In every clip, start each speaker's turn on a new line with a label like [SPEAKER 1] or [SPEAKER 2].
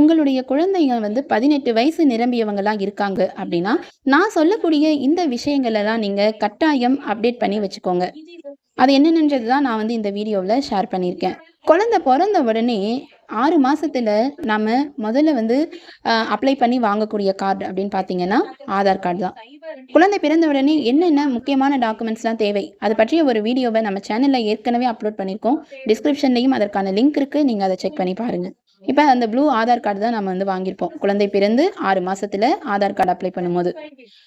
[SPEAKER 1] உங்களுடைய குழந்தைங்க வந்து 18 வயசு நிரம்பியவங்களா இருக்காங்க அப்படின்னா, நான் சொல்லக்கூடிய இந்த விஷயங்களெல்லாம் நீங்க கட்டாயம் அப்டேட் பண்ணி வச்சுக்கோங்க. அது என்னென்னன்றது தான் நான் வந்து இந்த வீடியோவில் ஷேர் பண்ணியிருக்கேன். குழந்தை பிறந்த உடனே ஆறு மாசத்துல நாம முதல்ல வந்து அப்ளை பண்ணி வாங்கக்கூடிய கார்டு அப்படின்னு பார்த்தீங்கன்னா, ஆதார் கார்டு தான். குழந்தை பிறந்த உடனே என்னென்ன முக்கியமான டாக்குமெண்ட்ஸ்லாம் தேவை? அது பற்றிய ஒரு வீடியோவை நம்ம சேனல்ல ஏற்கனவே அப்லோட் பண்ணியிருக்கோம். டிஸ்கிரிப்ஷன்லயும் அதற்கான லிங்க் இருக்கு. நீங்க அத செக் பண்ணி பாருங்க. இப்போ அந்த ப்ளூ ஆதார் கார்டு தான் நம்ம வந்து வாங்கியிருப்போம். குழந்தை பிறந்து ஆறு மாசத்துல ஆதார் கார்டு அப்ளை பண்ணும்போது.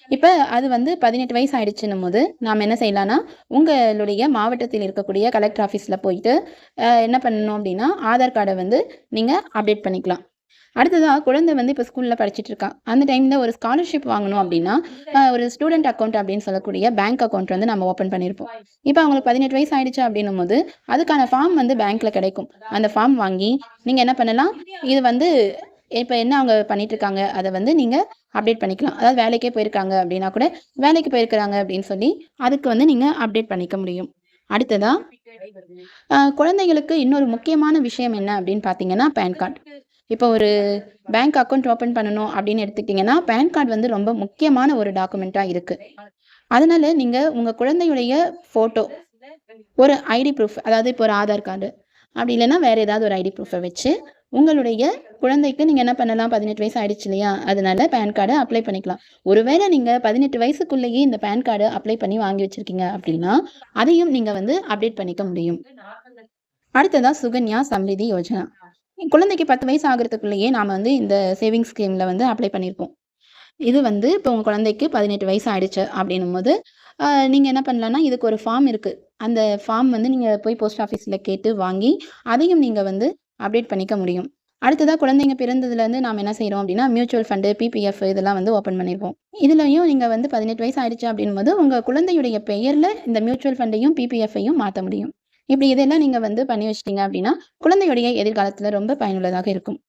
[SPEAKER 1] இப்போ அது வந்து 18 வயசு ஆயிடுச்சுன்னும்போது, நாம் என்ன செய்யலாம்னா, உங்களுடைய மாவட்டத்தில் இருக்கக்கூடிய கலெக்டர் ஆஃபீஸில் போயிட்டு, என்ன பண்ணணும் அப்படின்னா, ஆதார் கார்டை வந்து நீங்கள் அப்டேட் பண்ணிக்கலாம். அடுத்ததாக குழந்தை வந்து இப்போ ஸ்கூல்ல படிச்சுட்டு இருக்கா. அந்த டைம்ல ஒரு ஸ்காலர்ஷிப் வாங்கணும் அப்படின்னா, ஒரு ஸ்டூடெண்ட் அக்கவுண்ட் அப்படின்னு சொல்லக்கூடிய பேங்க் அக்கௌண்ட் வந்து நம்ம ஓப்பன் பண்ணியிருப்போம். இப்போ அவங்களுக்கு 18 வயசு ஆயிடுச்சு அப்படின்னும்போது, அதுக்கான ஃபார்ம் வந்து பேங்க்ல கிடைக்கும். அந்த ஃபார்ம் வாங்கி, நீங்க என்ன பண்ணலாம், இது வந்து இப்போ என்ன அவங்க பண்ணிட்டு இருக்காங்க, அதை வந்து நீங்க அப்டேட் பண்ணிக்கலாம். அதாவது வேலைக்கே போயிருக்காங்க அப்படின்னா கூட, வேலைக்கு போயிருக்கிறாங்க அப்படின்னு சொல்லி, அதுக்கு வந்து நீங்க அப்டேட் பண்ணிக்க முடியும். அடுத்ததா, குழந்தைகளுக்கு இன்னொரு முக்கியமான விஷயம் என்ன அப்படின்னு பார்த்தீங்கன்னா, பான் கார்டு. இப்போ ஒரு பேங்க் அக்கவுண்ட் ஓப்பன் பண்ணணும் அப்படின்னு எடுத்துக்கிட்டிங்கன்னா பேன் கார்டு வந்து ரொம்ப முக்கியமான ஒரு டாக்குமெண்ட்டாக இருக்குது அதனால நீங்கள் உங்கள் குழந்தையுடைய ஃபோட்டோ, ஒரு ஐடி ப்ரூஃப் அதாவது இப்போ ஒரு ஆதார் கார்டு, அப்படி இல்லைன்னா வேறு ஏதாவது ஒரு ஐடி ப்ரூஃபை வச்சு, உங்களுடைய குழந்தைக்கு நீங்கள் என்ன பண்ணலாம், 18 வயசு ஆயிடுச்சு இல்லையா? அதனால பேன் கார்டு அப்ளை பண்ணிக்கலாம். ஒருவேளை நீங்கள் பதினெட்டு வயசுக்குள்ளேயே இந்த பேன் கார்டு அப்ளை பண்ணி வாங்கி வச்சுருக்கீங்க அப்படின்னா, அதையும் நீங்கள் வந்து அப்டேட் பண்ணிக்க முடியும். அடுத்ததான் சுகன்யா சம்ரிதி யோஜனா. குழந்தைக்கு 10 வயசு ஆகிறதுக்குள்ளேயே நாம வந்து இந்த சேவிங்ஸ் ஸ்கீம்ல வந்து அப்ளை பண்ணியிருப்போம். இது வந்து இப்போ உங்க குழந்தைக்கு 18 வயசு ஆயிடுச்சு அப்படின்னும்போது, போது நீங்கள் என்ன பண்ணலான்னா இதுக்கு ஒரு ஃபார்ம் இருக்குது அந்த ஃபார்ம் வந்து நீங்கள் போய் போஸ்ட் ஆஃபீஸில் கேட்டு வாங்கி, அதையும் நீங்கள் வந்து அப்டேட் பண்ணிக்க முடியும். அடுத்ததாக குழந்தைங்க பிறந்ததுலேருந்து நாம் என்ன செய்கிறோம் அப்படின்னா, மியூச்சுவல் ஃபண்டு பிபிஎஃப் இதெல்லாம் வந்து ஓப்பன் பண்ணியிருப்போம். இதுலையும் நீங்கள் வந்து 18 வயசு ஆயிடுச்சு அப்படின்னும்போது, உங்கள் குழந்தையுடைய பெயரில் இந்த மியூச்சுவல் ஃபண்டையும், பிபிஎஃப்பையும் மாற்ற முடியும். இப்படி இதெல்லாம் நீங்க வந்து பண்ணி வச்சிட்டீங்க அப்படின்னா, குழந்தையுடைய எதிர்காலத்துல ரொம்ப பயனுள்ளதாக இருக்கும்.